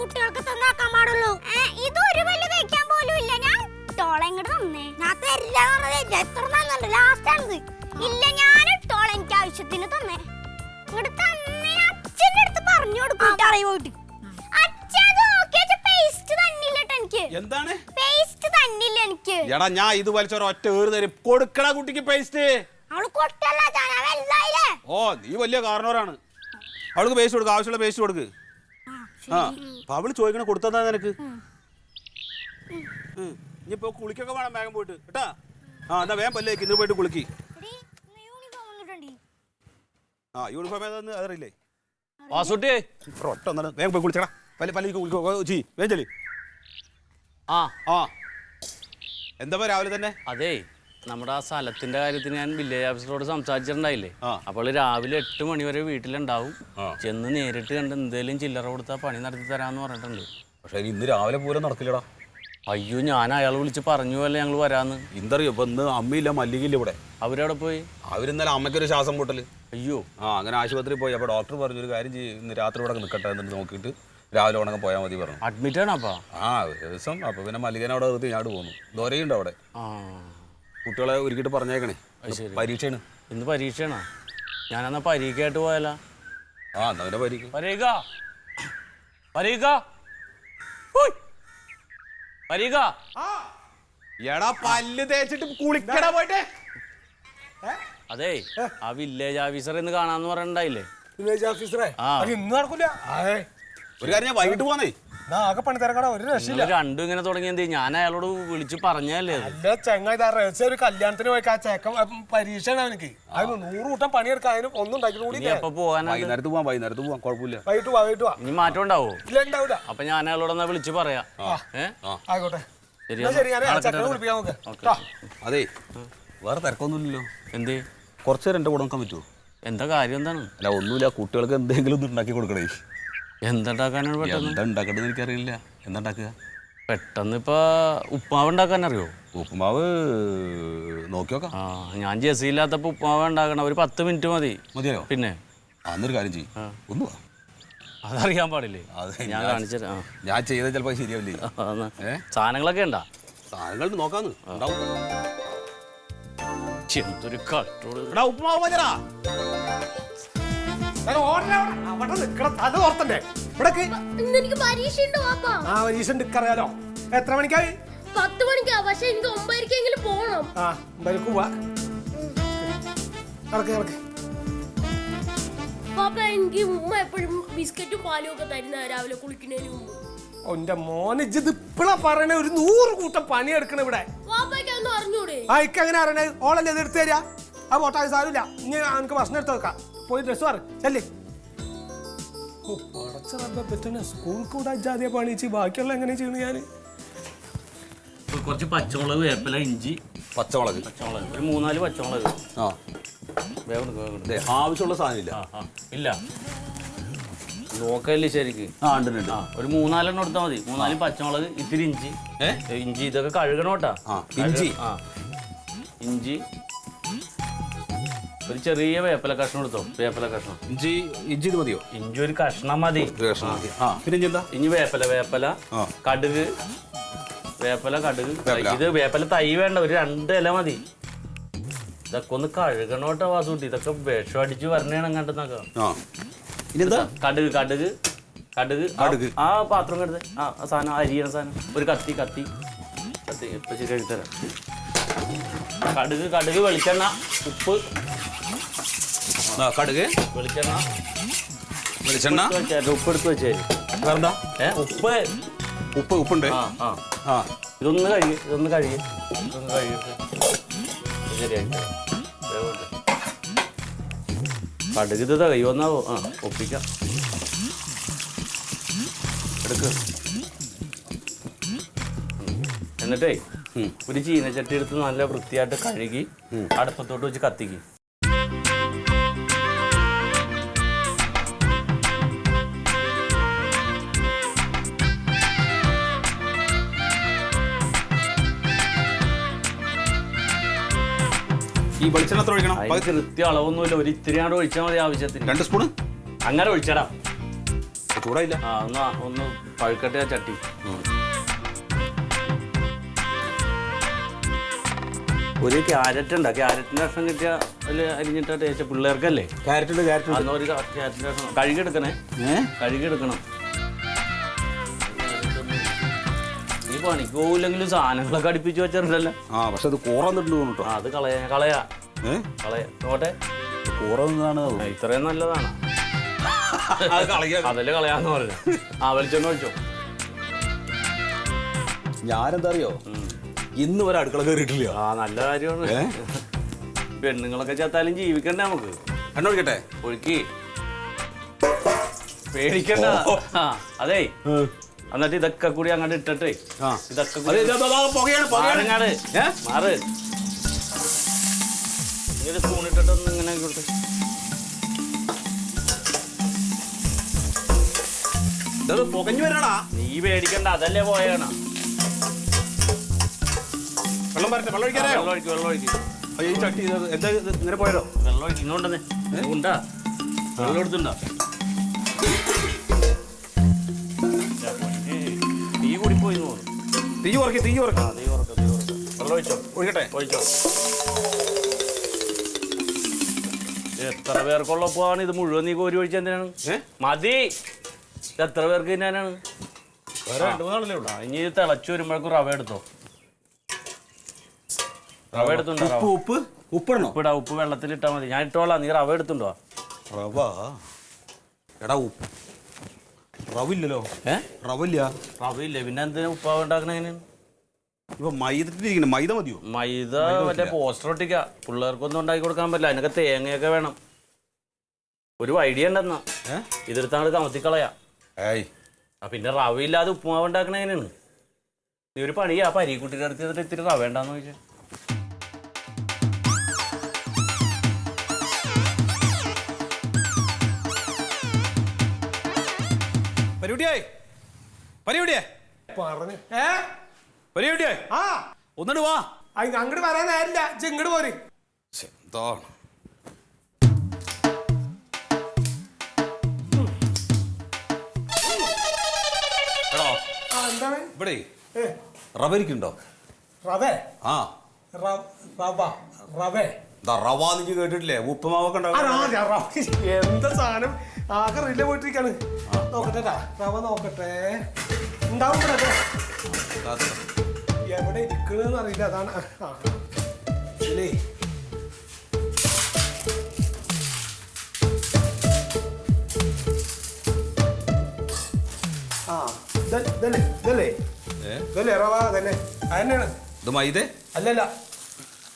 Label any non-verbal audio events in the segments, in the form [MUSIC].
കുട്ടികൾക്ക് തന്നാക്കാൻ പാടുള്ളൂ. ഇത് ഒരു പല്ല് തേക്കാൻ പോലും ഇല്ല ഞാൻ. ഇട്ടോളെ ഇങ്ങോട്ട് തന്നേ. ഞാൻ തരില്ല എത്ര ലാസ്റ്റ് ആണിത്. ഇല്ല ഞാൻ എനിക്ക് ആവശ്യത്തിന് തന്നേ. ഇങ്ങോട്ട് തന്നേ. അച്ഛന്റെ അടുത്ത് പറഞ്ഞു കൊടുക്കും അറിയ പോയിട്ട് അച്ഛൻ അത് നോക്കിയ പേസ്റ്റ് തന്നില്ല എനിക്ക്. എന്താണ്? പേസ്റ്റ് തന്നില്ല എനിക്ക്. എടാ ഞാൻ ഇത് വലിച്ചൊരു ഒറ്റ ഏറ് തരും. കൊടുക്കടാ കുട്ടിക്ക് പേസ്റ്റ് അവൾ കൊട്ടല്ല ഞാൻ ഓ നീ വലിയ കാരണവരാണ്. അവൾക്ക് പേസ്റ്റ് കൊടുക്ക്. ആവശ്യമുള്ള പേസ്റ്റ് കൊടുക്ക്. ആ അപ്പൊ അവൾ ചോദിക്കണ കൊടുത്തതാ നിനക്ക്? നീ ഇനിയിപ്പോ കുളിക്കൊക്കെ വേണം വേഗം പോയിട്ട്. കേട്ടാ? ആ എന്നാ വേഗം പല്ലേക്ക് ഇന്ന് പോയിട്ട് കുളിക്ക്. ആ യൂണിഫോം ഏതാന്ന് അതറിയില്ലേ? വാസുട്ടി ഒറ്റ ഒന്നാണ് വേഗം പോയി കുളിച്ചടാ. പല്ല പല്ലേക്ക് കുളിക്കോ. ചെയ് വേഗം ചെല്ലി. ആ. ആ. എന്താ രാവിലെ തന്നെ? അതേ. നമ്മുടെ ആ സ്ഥലത്തിന്റെ കാര്യത്തിന് ഞാൻ വില്ലേജ് ഓഫീസറോട് സംസാരിച്ചിട്ടുണ്ടായില്ലേ? അപ്പോൾ രാവിലെ എട്ട് മണി വരെ വീട്ടിലുണ്ടാവും. ചെന്ന് നേരിട്ട് കണ്ട് എന്തേലും ചില്ലറ കൊടുത്താൽ പണി നടത്തി തരാന്ന് പറഞ്ഞിട്ടുണ്ട്. പക്ഷെ ഇന്ന് രാവിലെ പോലെ നടക്കില്ലടാ. അയ്യോ ഞാൻ അയാൾ വിളിച്ച് പറഞ്ഞു അല്ലേ ഞങ്ങൾ വരാന്ന്. എന്തറിയോ ഇപ്പൊ ഇന്ന് അമ്മയില്ല മല്ലികയില്ല ഇവിടെ. അവരവിടെ പോയി? അവരിന്നലെ അമ്മയ്ക്കൊരു ശ്വാസം മുട്ടൽ. അയ്യോ. ആ അങ്ങനെ ആശുപത്രി പോയി. അപ്പൊ ഡോക്ടർ പറഞ്ഞൊരു കാര്യം ചെയ്യും. ഇന്ന് രാത്രി ഇവിടെ നിൽക്കട്ടെ എന്നിട്ട് നോക്കിയിട്ട് രാവിലെ ഉണങ്ങാൻ പോയാൽ മതി പറഞ്ഞു. അഡ്മിറ്റ് ആണപ്പാ ആ ഒരു ദിവസം. അപ്പൊ പിന്നെ മല്ലികനെ അവിടെ നിർത്തി ഞാൻ പോന്നു. ദോരയുണ്ട് അവിടെ? ആ. കുട്ടികളെ ഒരുക്കിയിട്ട് പറഞ്ഞേക്കണേ. അത് ശരി. പരീക്ഷയാണ്. ഇന്ന് പരീക്ഷയാണോ? ഞാനെന്നാ പരീക്ഷയായിട്ട് പോയാലോ ആ എന്നാ പിന്നെ പരീക്ഷ. പരീക്ഷ. പരീക്ഷ. എടാ പല്ല് തേച്ചിട്ട് കുളിക്കടാ പോയിട്ട്. അതേ ആ വില്ലേജ് ഓഫീസർ ഇന്ന് കാണാന്ന് പറയണ്ടായില്ലേ വില്ലേജ് ഓഫീസറെ ആ. അത് ഇന്ന് നടക്കൂല. ആയേ ഒരു കാര്യം ഞാൻ വൈകിട്ട് പോന്നേ ആകെ പണി തിരക്കട ഒരു രക്ഷയില്ല. നിങ്ങൾ രണ്ടും ഇങ്ങനെ തുടങ്ങിയത് ഞാൻ അയാളോട് വിളിച്ച് പറഞ്ഞല്ലേ അല്ല ചെങ്ങായി രഹസ്യം ഒരു കല്യാണത്തിന് പോയി. ആ ചെക്കൻ പരീക്ഷയാണ് എനിക്ക് അതിന് നൂറ് കൂട്ടം പണിയെടുക്കാൻ അതിന് ഒന്നും ഉണ്ടാക്കി എപ്പോ വൈകുന്നേരത്ത് പോവാം വൈകുന്നേരത്ത് പോവാം. കുഴപ്പമില്ല. വൈകിട്ട് വൈകിട്ട് ഇനി മാറ്റം ഉണ്ടാവോ? ഇല്ല ഉണ്ടാവില്ല അപ്പൊ ഞാൻ അയാളോട് എന്നാ വിളിച്ച് പറയാം. ആയിക്കോട്ടെ. അതെ വേറെ തിരക്കൊന്നുമില്ലല്ലോ. എന്ത്? കുറച്ച് നേരം എന്റെ കൂടെ നോക്കാൻ പറ്റുമോ? എന്താ കാര്യം എന്താണ്? അല്ല ഒന്നുമില്ല. കുട്ടികൾക്ക് എന്തെങ്കിലും ഒന്ന് ഉണ്ടാക്കി കൊടുക്കണേ. എന്തുണ്ടാക്കാനാണ് പെട്ടെന്ന്? എന്താ ഉണ്ടാക്കേണ്ടത് എനിക്കറിയില്ല. എന്താ ഉണ്ടാക്കുക പെട്ടെന്ന് ഇപ്പൊ ഉപ്പാവ് ഉണ്ടാക്കാൻ അറിയോ ഉപ്പുമാവ് നോക്കി നോക്കാം. ആ ഞാൻ ജെസി ഇല്ലാത്തപ്പോ ഉപ്പാവ് ഉണ്ടാക്കണം. ഒരു പത്ത് മിനിറ്റ് മതി. മതിയോ പിന്നെ? അന്നൊരു കാര്യം ചെയ്യും. ഒന്ന് വാ. അതറിയാൻ പാടില്ലേ? അത് ഞാൻ ഞാൻ- കാണിച്ചത് ആ. ഞാൻ ചെയ്ത ചിലപ്പോൾ ശരിയാവില്ലേ? ആ, എന്നാ. ഏ? സാധനങ്ങളൊക്കെ ഉണ്ടാ? സാധനങ്ങൾ നോക്കാന്ന്. ഉണ്ടാവും. എന്തൊരു കട്ടോട് എടാ ഉപ്പുമാവ് ഓടണ അവിടെ. അവിടെ നിക്കണം തല ഓർത്തണ്ടേ? ഇവിടേക്ക്. ഇന്ന് എനിക്ക് പരീക്ഷ ഉണ്ട് പാപ്പാ ആ പരീക്ഷ ഉണ്ട് അറിയാലോ എത്ര മണിക്കായി? പത്ത് മണിക്കാ പക്ഷെ എനിക്ക് ഒമ്പതരക്കെങ്കിലും പോണം. ആ എന്തായാലും പോവാ. നടക്ക് നടക്ക്. പാപ്പ എനിക്ക് ഉമ്മ എപ്പോഴും ബിസ്ക്കറ്റും പാലും ഒക്കെ തരുന്ന രാവിലെ കുളിക്കുന്നതിന് മുമ്പ്. മോനെ ഇത് ഇപ്പളാ പറയണേ. ഒരു നൂറ് കൂട്ടം പണി എടുക്കണ ഇവിടെ ആ ഇക്ക എങ്ങനെ അറിയണേ? ഓളല്ലേ ഇത് എടുത്തു തരാ? ആ പോട്ടാ സാരമില്ല. ഇനി എനിക്ക് ഭക്ഷണം എടുത്ത് വെക്കാം. പോയി ഡ്രസ് മാറി. ചെല്ലേ. ഓ പടച്ച റബ്ബെ കൂടെ ബാക്കിയുള്ള എങ്ങനെ ചെയ്യുന്നു ഞാൻ കുറച്ച് പച്ചമുളക് വേപ്പില ഇഞ്ചി. പച്ചമുളക്. പച്ചമുളക്. ഒരു മൂന്നാൽ പച്ചമുളക്. ആ. വേഗം എടുക്ക്, വേഗം എടുക്ക്. ദേ, ആവശ്യമുള്ള സാധനമില്ല. ആ, ആ. ഇല്ല. നോക്കല്ലേ ശരിക്ക്. ആ ഉണ്ട് ഉണ്ട്, ഉണ്ട്. ആ ഒരു മൂന്നാലെണ്ണം എടുത്താൽ മതി. മൂന്നാൽ പച്ചമുളക് ഇത്തിരി ഇഞ്ചി? ഏ, ഇഞ്ചി ഇതൊക്കെ കഴുകണോട്ടാ. ആ, ഇഞ്ചി? ആ. ഇഞ്ചി ഒരു ചെറിയ വേപ്പല കഷ്ണം എടുത്തോ? വേപ്പല കഷ്ണം. ഇഞ്ചി ഇഞ്ചി ഇത് മതിയോ? ഇഞ്ചി ഒരു കഷ്ണം മതി. ആ പിന്നെ ഇഞ്ചി എന്താ? ഇനി വേപ്പല വേപ്പല. കടുക് വേപ്പില കടുക്. ഇത് വേപ്പല തൈ വേണ്ട ഒരു രണ്ട് ഇല മതി. ഇതൊക്കെ ഒന്ന് കഴുകണോട്ടോ വാസൂട്ടി ഇതൊക്കെ വിഷം അടിച്ച് വരണേണ് അങ്ങോട്ടെന്നൊക്കെ ആ. ഇനി എന്താ? കടുക് കടുക് കടുക്. കടുക്. ആ പാത്രം കെടുത്ത് ആ സാധനം അരിയണ സാധനം. ഒരു കത്തി കത്തി. കത്തി ഇപ്പൊ ശരി തരാം. കടുക് കടുക് വെളിച്ചെണ്ണ ഉപ്പ്. കടുക്. വെളിച്ചെണ്ണ. വെളിച്ചെണ്ണ. ഉപ്പ് എടുത്ത് വെച്ചേ വേറെന്താ? ഏ ഉപ്പ്. ഉപ്പ് ഉപ്പുണ്ട്. ആ ആ. ആ. ഇതൊന്ന് കഴുകി ഇതൊന്ന് കഴുകി. ഇതൊന്ന് കഴുകിയിട്ട്. ശരിയായിട്ട് കടുക് ഇത് തികയുമെന്നാവോ ആ ഒപ്പിക്കാം. എടുക്ക്. എന്നിട്ടേ. ഒരു ചീനച്ചട്ടി എടുത്ത് നല്ല വൃത്തിയായിട്ട് കഴുകി അടുപ്പത്തോട്ട് വെച്ച് കത്തിക്ക്. ഈ വെളിച്ചെണ്ണ എത്ര ഒഴിക്കണം? അതിന് കൃത്യ അളവൊന്നുമില്ല. ഒരു ഇത്തിരി അങ്ങോട്ട് ഒഴിച്ചാൽ മതി ആവശ്യത്തിന്. രണ്ട് സ്പൂൺ അങ്ങനെ ഒഴിച്ചടാ. ചൂടായില്ല? ആ ഒന്ന് ഒന്ന് പഴുക്കട്ടെ ആ ചട്ടി. ഒരു ക്യാരറ്റ് ഉണ്ട്. ക്യാരറ്റിന്റെ കഷ്ണം കിട്ടിയ അതിൽ അരിഞ്ഞിട്ട് ടേസ്റ്റ് പിള്ളേർക്കല്ലേ? ക്യാരറ്റ് ഉണ്ട് ക്യാരറ്റ് ഉണ്ട്. ഒരു ക്യാരറ്റിന്റെ കഷ്ണം. കഴുകിയെടുക്കണേ ഏ? കഴുകിയെടുക്കണം ഈ പണിക്ക് പോകില്ലെങ്കിലും സാധനങ്ങളൊക്കെ അടുപ്പിച്ച് വെച്ചിട്ടുണ്ടല്ലോ. ആ പക്ഷെ അത് കൂറന്നിട്ടുണ്ട് ആ അത് കളയാ കളയാ. നോട്ടെ ആ, ഇത്രയും നല്ലതാണ്. [LAUGHS] അത് കളയാ. അതല്ലേ കളയാന്ന് പറഞ്ഞു. ആ വെളിച്ചെണ്ണ ഒഴിച്ചോ. ഞാനെന്താ അറിയോ ഇന്ന് വരെ അടുക്കള കയറിയിട്ടില്ല ആ നല്ല കാര്യമാണ്. ഏ? പെണ്ണുങ്ങളൊക്കെ ചത്താലും ജീവിക്കണ്ട നമുക്ക്? കണ്ടോടിക്കട്ടെ ഒഴുക്കി. പേടിക്കണ്ട. ആ അതേ. എന്നിട്ട് ഇതൊക്കെ കൂടി അങ്ങോട്ട് ഇട്ടിട്ടേ ഇതൊക്കെ മാറങ്ങാട് മാറ് ഇങ്ങനെ സ്പൂൺ ഇട്ടിട്ടൊന്ന് ഇങ്ങനെ കൊടുത്ത് പുകഞ്ഞു വരണടാ. നീ പേടിക്കണ്ട അതല്ലേ പോയാണ് വെള്ളം വരട്ടെ വെള്ളം ഒഴിക്കാനായോ വെള്ളം ഒഴിക്കും വെള്ളം ഒഴിക്കും. അയ്യോ, ചട്ടി എന്താ ഇത്? ഇങ്ങനെ പോയതോ വെള്ളം ഒഴിക്കും. ഇങ്ങോട്ടെന്നെ ഉണ്ടാ വെള്ളം എടുത്തുണ്ടാ തീ ഉറക്കി തീ ഉറക്കി. തീ കുറക്ക തീ കുറക്ക വെള്ളം ഒഴിച്ചോ? ഒഴിക്കട്ടെ. ഒഴിച്ചോ? എത്ര പേർക്കുള്ളപ്പോഴാണ് ഇത് മുഴുവൻ നീ കോരി ഒഴിച്ച എന്തിനാണ്? മതി. എത്ര പേർക്ക് തിന്നാനാണ്? ഇനി ഇത് തിളച്ചു വരുമ്പോഴേക്കും റവ എടുത്തോ. റവ എടുത്തുണ്ടോ ഉപ്പ് ഉപ്പ് ഉപ്പിടണോ? ഉപ്പിടാ ഉപ്പ് വെള്ളത്തിൽ ഇട്ടാ മതി. ഞാൻ ഇട്ടോളാം. നീ റവ എടുത്തുണ്ടോ റവ? എടാ ഉപ്പ് റവില്ലല്ലോ. ഏ? റവില്ല. റവ ഇല്ലേ പിന്നെ എന്തിനാ ഉപ്പാവ് ഉണ്ടാക്കണ എങ്ങനെയാണ് ഇപ്പൊ മൈദത്തിരിക്കണ മൈദ മതിയോ? മൈദ മറ്റേ പോസ്റ്റർ ഒട്ടിക്ക. പിള്ളേർക്കൊന്നും ഉണ്ടാക്കി കൊടുക്കാൻ പറ്റില്ല. അതിനൊക്കെ തേങ്ങയൊക്കെ വേണം. ഒരു ഐഡിയ ഉണ്ടെന്നാ. ഇതെടുത്താണ് കമത്തിക്കളയാ ഏയ്. ആ പിന്നെ റവ ഇല്ലാതെ ഉപ്പുമാവ് ഉണ്ടാക്കണ എങ്ങനെയാണ്? നീ ഒരു പണിയാ. പരീക്കുട്ടിയുടെ അടുത്ത് ഇത്തിരി റവ ഉണ്ടാന്ന് ചോദിച്ചാൽ പറഞ്ഞു. ഏ? പരിപാടിയായി ആ. ഒന്നിട്ട് വാ. അങ്ങോട്ട് വരാൻ ഇങ്ങോട്ട് പോര്. എന്താണ്? ഇവിടെ റവരിക്കുണ്ടോ? റവ? ആ. റവ റവേ. റവ കേട്ടിട്ടില്ലേ? ഉപ്പുമാവൊക്കെ ആ, ഉണ്ടാവും എന്താ സാധനം? ആകെ റില്ല പോയിട്ടിരിക്കാണ്. നോക്കട്ടെ ട്ടാ. റവ നോക്കട്ടെ. ഉണ്ടാവും ഇവിടെ. എവിടെ ഇരിക്കണെന്ന് അറിയില്ല. അതാണ്. ആ, ആ. ഇതിലേ ആ ഇത- ഇതല്ലേ ഇതല്ലേ? ഏ? ഇതല്ലേ റവ തന്നെ അതന്നെയാണ് ഇത് മൈദ? അല്ലല്ല.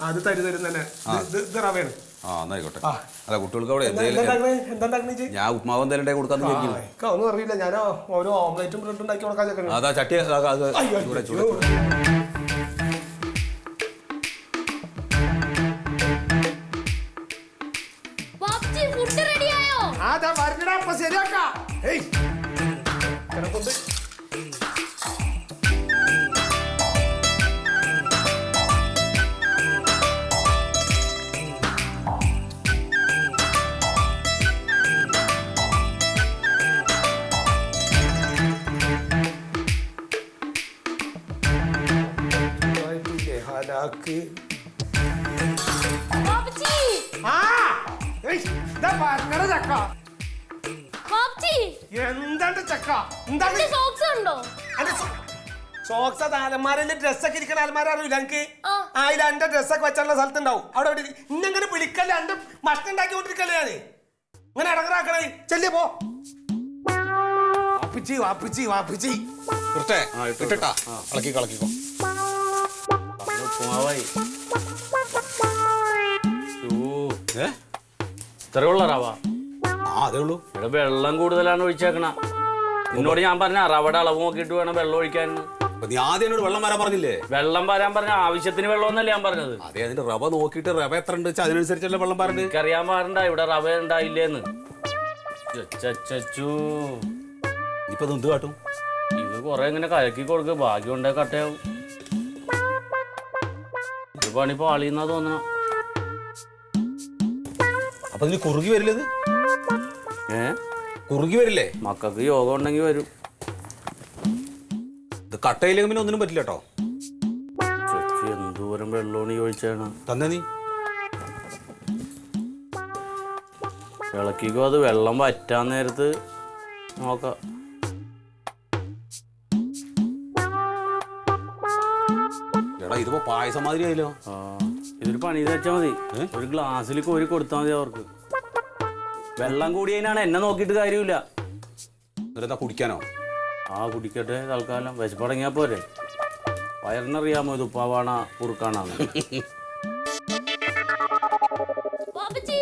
അത് തരും തരും തന്നെ ഇത് റവയാണ്. ആ എന്നായിക്കോട്ടെ. അല്ല കുട്ടികൾക്ക് അവിടെ എന്തെങ്കിലും ഞാൻ ഉപ്മാവ് എന്തെങ്കിലും ആ, ഒന്നും അറിയില്ല. ഞാൻ ഓരോ ഓംലേറ്റും ബ്രെഡ് ഉണ്ടാക്കി കൊടുക്കാൻ അതാ ചട്ടി ചൂടെ. ചൂടെ ശരിയാക്കാം. വരണടാ ചക്ക. എന്താണ് ചക്ക? എന്താണ്? സോക്സ് ഉണ്ടോ? സോക്സ് അത് അലമാരയിൽ ഡ്രസ്സൊക്കെ ഇരിക്കുന്ന അലമാര അറിയില്ല എനിക്ക് ആ. അതിൽ എന്റെ ഡ്രസ്സൊക്കെ വെച്ചുള്ള സ്ഥലത്തുണ്ടാവും. അവിടെ ഇന്നെങ്ങനെ വിളിക്കല്ല? എന്റെ ഭക്ഷണം ഉണ്ടാക്കി കൊണ്ടിരിക്കല്ലേ ഞാൻ? ഇങ്ങനെ ഇടങ്ങറാക്കണേ. ചെല്ലേ പോ. വാപ്പിച്ചി വാപ്പിച്ചി വാപ്പിച്ചി. കളക്കി കളക്കിക്കോ ഉപ്പുമാവായി. ഇത്ര റവ. ആ അതേ ഉള്ളൂ. ഇവിടെ വെള്ളം കൂടുതലാണ് ഒഴിച്ചേക്കണ. നിന്നോട് ഞാൻ പറഞ്ഞ റവയുടെ അളവ് നോക്കിയിട്ട് വേണം വെള്ളം ഒഴിക്കാൻ നീ ആദ്യം എന്നോട് വെള്ളം വരാൻ പറഞ്ഞില്ലേ? വെള്ളം വരാൻ പറഞ്ഞ ആവശ്യത്തിന് വെള്ളം എന്നല്ലേ ഞാൻ പറഞ്ഞത്. അതെ അതിന്റെ റവ നോക്കിയിട്ട് റവ എത്ര ഉണ്ട് വെച്ചാൽ അതിനനുസരിച്ചല്ലേ വെള്ളം പറഞ്ഞു എനിക്കറിയാൻ പാടണ്ട ഇവിടെ റവ ഉണ്ടായില്ലേന്ന് ഇപ്പൊ ഇത് എന്ത് കാട്ടും? ഇത് കൊറേ ഇങ്ങനെ കലക്കി കൊടുക്കും ഭാഗ്യം ഉണ്ടെ കട്ടയാവും. ഇത് പണി പാളിന്നാ തോന്നണം. അപ്പൊ ഇതിന് കുറുകി വരില്ലത്? ഏ? കുറുകി വരില്ലേ? മക്കൾക്ക് യോഗം ഉണ്ടെങ്കിൽ വരും. ഇത് കട്ടയില്ലെങ്കിൽ പിന്നെ ഒന്നിനും പറ്റില്ല കേട്ടോ ചേച്ചി എന്തോരം വെള്ളമാണ് ഈ ഒഴിച്ചാണ് തന്നെ നീ. ഇളക്കിക്കോ അത് വെള്ളം വറ്റാൻ നേരത്ത് നോക്കാം. ഇതിപ്പോ പായസം മാതിരി ആയില്ലോ. ഇതൊരു പണി വെച്ചാൽ മതി. ഒരു ഗ്ലാസ്സിൽ കോരി കൊടുത്താൽ മതി അവർക്ക്. വെള്ളം കൂടിയതിനാണ് എന്നെ നോക്കിയിട്ട് കാര്യമില്ല. എന്നിട്ട് കുടിക്കാനോ? ആ കുടിക്കട്ടെ തൽക്കാലം. വിശപ്പടങ്ങിയാ പോരെ. വയറിനറിയാമോ ഇത് ഉപ്പാവാണ കുറുക്കാണ വാപ്പച്ചി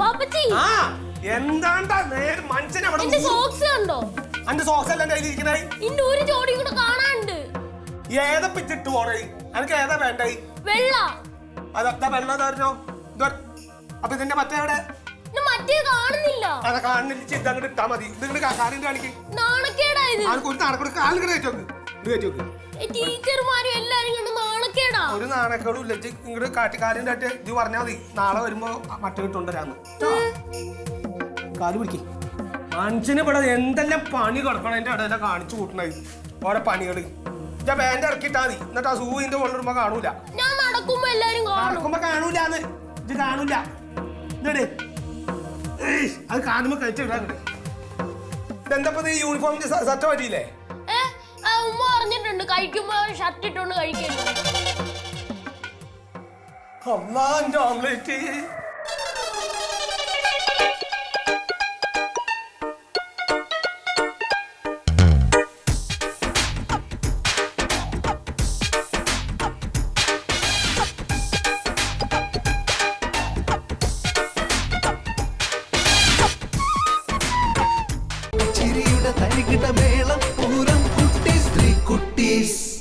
വാപ്പച്ചി. ആ എന്താണ്ടാ നേരെ മനുഷ്യനെ അവിടെ എന്റെ സോക്സ് കണ്ടോ? അന്റെ സോക്സ് അല്ലേ കയ്യിലിരിക്കണേ. ഇന്റെ ഒരു ജോഡി കൂടെ കാണാനുണ്ട് ഏതാ പിച്ചിട്ട് പോണേ? എനിക്ക് ഏതാ വേണ്ടേ? വെള്ള. അതൊക്കെ വെള്ളം തരണോ അപ്പൊ ഇതിന്റെ മറ്റേ എവിടെ? മറ്റേ കാണുന്നില്ല. അതെ കാണുന്നില്ല. ചിന്ത അങ്ങോട്ട് ഇട്ടാ മതി. ഇത് ഇങ്ങോട്ട് കാര്യം കാണിക്കും. നാണക്കേടായത്. ആൾക്ക് ഒരു ടീച്ചർമാരും എല്ലാരും കണ്ട് നാണക്കേടാ. ഒരു നാണക്കേടും ഇല്ല. ഇങ്ങോട്ട് ഇത് പറഞ്ഞാൽ മതി. നാളെ വരുമ്പോ മറ്റേ കിട്ടുണ്ടരാന്ന് കാൽ പിടിക്കേ. മനുഷ്യന് ഇവിടെ എന്തെല്ലാം പണി കിടക്കണം? എന്റെ ഇടയിലെ കാണിച്ചു കൂട്ടണത്. ഓരോ പണികൾ. ഞാൻ ബാൻഡ് ഇറക്കിട്ടാ മതി. എന്നിട്ട് ആ സൂവിന്റെ കൊള്ളിടുമ്പോ കാണൂല. ഞാൻ നടക്കുമ്പോ എല്ലാരും കാണും. നടക്കുമ്പോ കാണൂലാന്ന്. ഇത് കാണൂല. ഇതേ അത് കാണുമ്പോ കഴിച്ചിടാങ്ങട് ഇതെന്താ യൂണിഫോം സറ്റ പറ്റിയില്ലേ ഏ ആ, ഉമ്മ പറഞ്ഞിട്ടുണ്ട് കഴിക്കുമ്പോ ഷർട്ട് ഇട്ടോണ്ട് കഴിക്കരുത്. ഓംലേറ്റ്